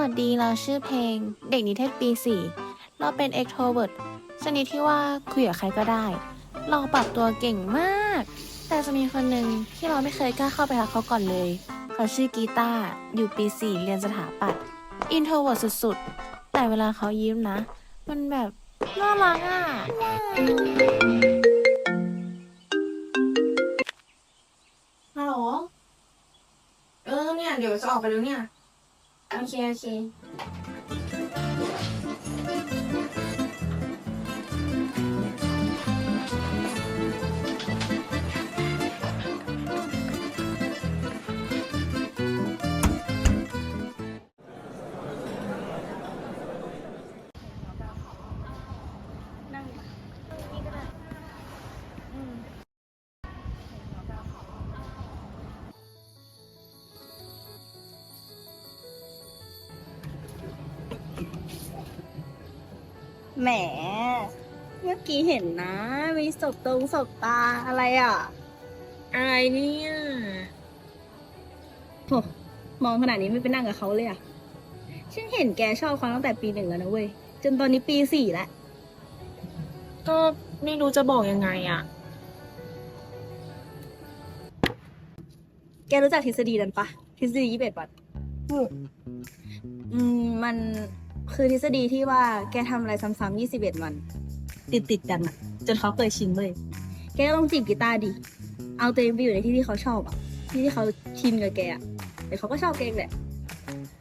วัสดีเราชื่อเพลง เด็กนิเทศปี 4 เราเป็น extrovert ชนิดที่ว่าคุยกับใครก็ได้ เราปรับตัวเก่งมาก แต่จะมีคนหนึ่งที่เราไม่เคยกล้าเข้าไปทักเขาก่อนเลย เขาชื่อกีตาร์อยู่ปี 4 เรียนสถาปัตย์ introvert สุดๆ แต่เวลาเขายิ้มนะ มันแบบน่ารักอะฮัลโหล เออเนี่ย เดี๋ยวจะออกไปแล้วเนี่ย โอ แหม เมื่อกี้เห็นนะ มีศพตรงศพตาอะไรอะ อะไรเนี่ยโหมองขนาดนี้ไม่ไปนั่งกับเขาเลยอะ ฉันเห็นแกชอบเขาตั้งแต่ปีหนึ่งแล้วนะเว้ย จนตอนนี้ปีสี่แล้ว ก็ไม่รู้จะบอกยังไงอะ แกรู้จักทฤษฎีนั้นปะทฤษฎียี่สิบเอ็ดวัตอืม มัน คือทฤษฎีที่ว่าแกทำอะไรซ้ำๆยี่สิบเอ็ดวัน ติดติดๆกันอะจนเขาเคยชินเลย แกก็ต้องจีบกีตาร์ดิ เอาตัวเองไปอยู่ในที่ที่เขาชอบอะที่ที่เขาชินกับแกอะเดี๋ยวเขาก็ชอบแกเองแหละ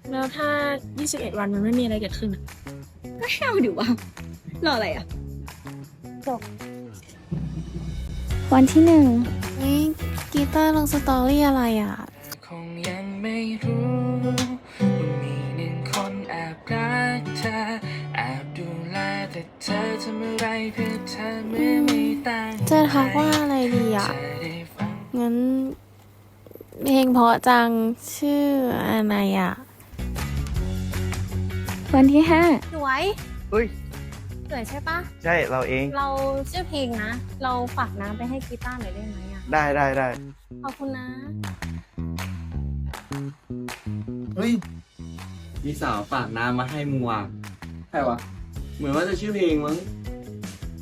แล้วถ้า 21 วันมันไม่มีอะไรเกิดขึ้นอะก็เช่าดิวะรออะไรอะวันที่หนึ่งนี่กีตาร์ลงสตอรี่อะไรอะ เธอทำอะไรเพื่อเธอเมื่อไม่ตั้งจะทักว่าอะไรดีอะเธอได้ฟังงั้น เพลงเพราะจังชื่ออะไรอะ วันที่ห้าสวยเฮ้ยสวยใช่ปะ ใช่เราเอง เราชื่อเพลงนะ เราฝากน้ำไปให้กีตาร์หน่อยได้ไหมอะ ได้ได้ได้ขอบคุณนะ เฮ้ย มีสาวฝากน้ำมาให้มึงว่ะใครวะ เหมือนว่าจะชื่อเพลงมั้ง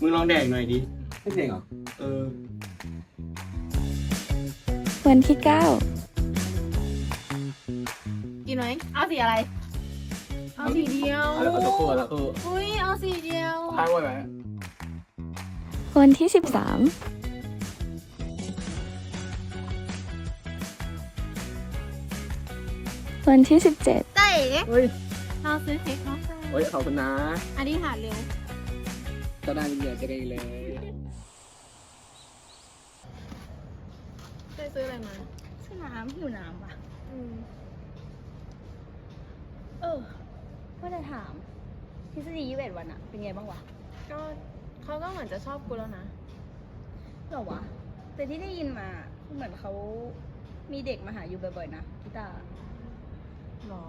มึงลองแดกหน่อยดิชื่อเพลงเหรอ เออ วันที่เก้ากินไหมเอาสีอะไร เอาสีเดียวแล้วก็ตะโกนแล้วเอออุ้ยเอาสีเดียวท้ายไว้ไหมวันที่สิบสามวันที่สิบเจ็ด เต้เฮ้ย เราซื้อเค้กเขาให้เฮ้ยขอบคุณนะอธิษฐานเร็วจะได้เยอะจะได้เลยเต้ซื้ออะไรมาชื่อน้ำหิวน้ำปะอืมเออว่าจะถามทฤษฎียี่สิบเอ็ดวันอะเป็นไงบ้างวะก็เขาก็เหมือนจะชอบกูแล้วนะหรอวะแต่ที่ได้ยินมาเหมือนเขามีเด็กมาหาอยู่บ่อยๆนะกีตาร์หรอ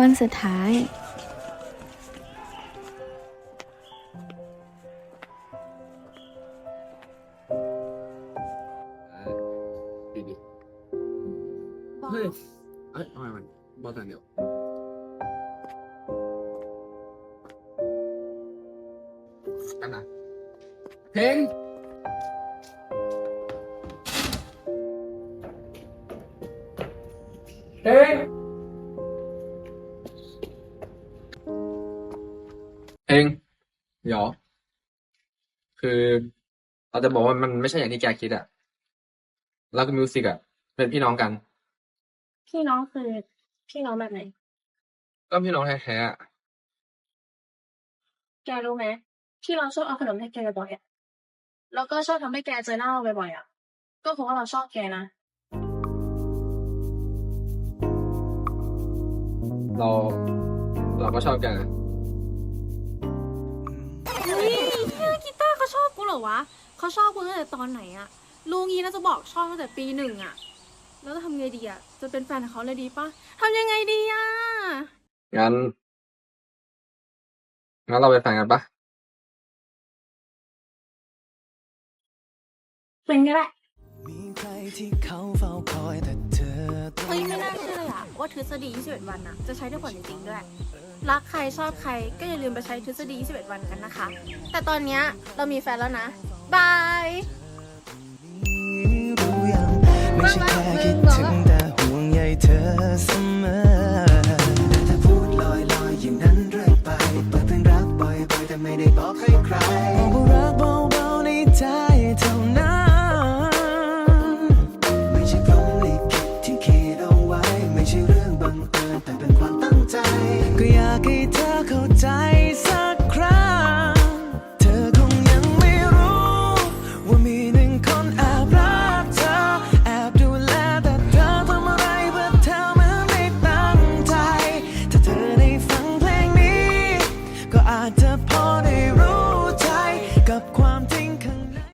วันสุดท้ายดีดีเฮ้ยเอ้ยทำไมมันบอลแต่เดียวกันนะเพลง เพลงเดี๋ยวคือเราจะบอกว่ามันไม่ใช่อย่างที่แกคิดอะแล้วก็มิวสิกอะเป็นพี่น้องกัน พี่น้องคือพี่น้องแบบไหน ก็พี่น้องแท้ๆอะแกรู้ไหมที่เราชอบเอาขนมให้แกบ่อยๆอะแล้วก็ชอบทำให้แกเจอหน้าเราบ่อยๆอะก็เพราะว่าเราชอบแกนะเราเราก็ชอบแกนะ เขาชอบกูเหรอวะเขาชอบกูตั้งแต่ตอนไหนอะลุงยีน่าจะบอกชอบตั้งแต่ปีหนึ่งอะแล้วจะทำไงดีอะจะเป็นแฟนเขาเลยดีปะทำยังไงดีอะงั้น งั้นเราเป็นแฟนกันปะเป็นก็ได้เาคฮ้ยไม่น่าเชื่อ ว่าทฤษฎี 21 วันอะจะใช้ได้ผลจริงๆด้วย รักใครชอบใครก็อย่าลืมไปใช้ทฤษฎี 21 วันกันนะคะ แต่ตอนเนี้ยเรามีแฟนแล้วนะ บายรู้ยังไม่ใช่แค่คิดถึงแต่ห่วงใยเธอเสมอแต่ถ้าพูดลอยลอยๆอย่างนั้นเรื่อยไป เปิดเพลงรักบ่อยๆแต่ไม่ได้บอกให้ใครบอกว่ารักเบาๆในใจ